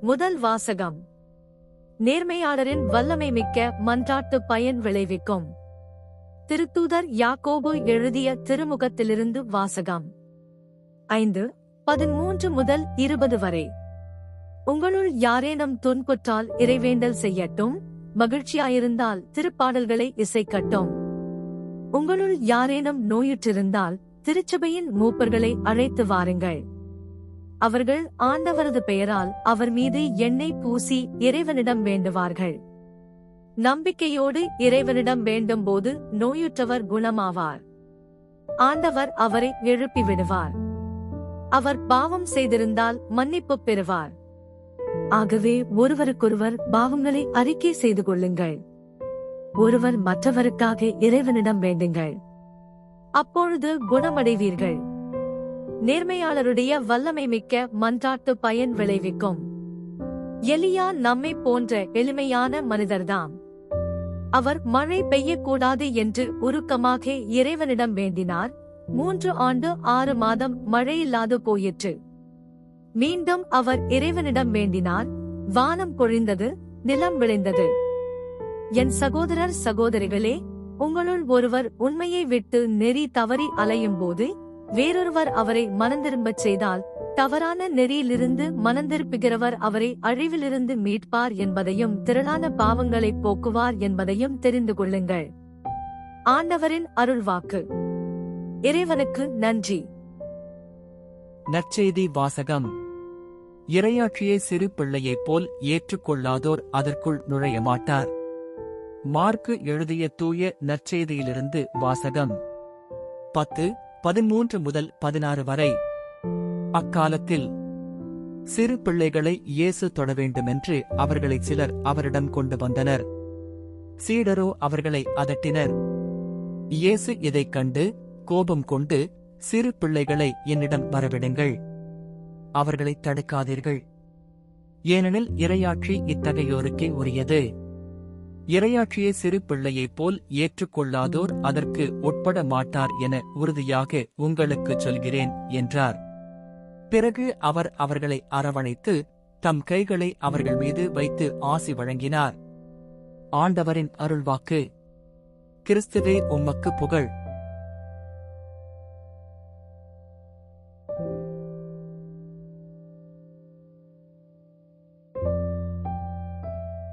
முதல் வாசகம். நேர்மையாளரின் வல்லமை மிக்க மன்றாட்டு பயன் விளைவிக்கும். திருத்தூதர் யாக்கோபு எழுதிய திருமுகத்திலிருந்து வாசகம். ஐந்து பதிமூன்று முதல் இருபது வரை. உங்களுள் யாரேனும் துன்புற்றால் இறைவேண்டல் செய்யட்டும் மகிழ்ச்சியாயிருந்தால் திருப்பாடல்களை இசைக்கட்டும். உங்களுள் யாரேனும் நோயுற்றிருந்தால் திருச்சபையின் மூப்பர்களை அழைத்து வாருங்கள். அவர்கள் ஆண்டவரது பெயரால் அவர் மீது எண்ணெய் பூசி இறைவனிடம் வேண்டுவார்கள். நம்பிக்கையோடு இறைவனிடம் வேண்டும் போது நோயுற்றவர் குணமாவார். ஆண்டவர் அவரை எழுப்பி விடுவார் அவர் பாவம் செய்திருந்தால் மன்னிப்பு பெறுவார். ஆகவே ஒருவருக்கொருவர் பாவங்களை அறிக்கை செய்து கொள்ளுங்கள். ஒருவர் மற்றவருக்காக இறைவனிடம் வேண்டுங்கள். அப்பொழுது குணமடைவீர்கள். நேர்மையாளருடைய வல்லமை மிக்க மன்றாட்டு பயன் விளைவிக்கும். எலியா நம்மை போன்ற எளிமையான மனிதர்தாம். அவர் மழை பெய்யக்கூடாது என்று உருக்கமாக இறைவனிடம் வேண்டினார். மூன்று ஆண்டு ஆறு மாதம் மழையில்லாது போயிற்று. மீண்டும் அவர் இறைவனிடம் வேண்டினார். வானம் பொழிந்தது நிலம் விளைந்தது. என் சகோதரர் சகோதரிகளே உங்களுள் ஒருவர் உண்மையை விட்டு நெறி தவறி அலையும் போது வேறொருவர் அவரை மனந்திரும்பச் செய்தால் தவறான நெறியிலிருந்து மனந்திருப்புகிறவர் அவரை அழிவிலிருந்து மீட்பார் என்பதையும் திரளான பாவங்களை போக்குவார் என்பதையும் தெரிந்து கொள்ளுங்கள். ஆண்டவரின் அருள்வாக்கு. இறைவனுக்கு நன்றி. நற்செய்தி வாசகம். இரையாட்சியை சிறு பிள்ளையைப் போல் ஏற்றுக்கொள்ளாதோர் அதற்குள் நுழைய மாட்டார் மார்க்கு எழுதிய தூய நற்செய்தியிலிருந்து வாசகம். பத்து பதிமூன்று முதல் பதினாறு வரை. அக்காலத்தில் சிறு பிள்ளைகளை இயேசு தொட வேண்டுமென்று அவர்களை சிலர் அவரிடம் கொண்டு வந்தனர். சீடரோ அவர்களை அதட்டினர். இயேசு இதைக் கண்டு கோபம் கொண்டு சிறு பிள்ளைகளை என்னிடம் வரவிடுங்கள். அவர்களை தடுக்காதீர்கள். ஏனெனில் இரையாற்றி இத்தகையோருக்கே உரியது. இரையாற்றிய சிறு பிள்ளையைப் போல் ஏற்றுக்கொள்ளாதோர் அதற்கு உட்பட மாட்டார் என உறுதியாக உங்களுக்குச் சொல்கிறேன் என்றார். பிறகு அவர் அவர்களை அரவணைத்து தம் கைகளை அவர்கள் மீது வைத்து ஆசி வழங்கினார். ஆண்டவரின் அருள்வாக்கு கிறிஸ்துவே உம்மக்கு புகழ்.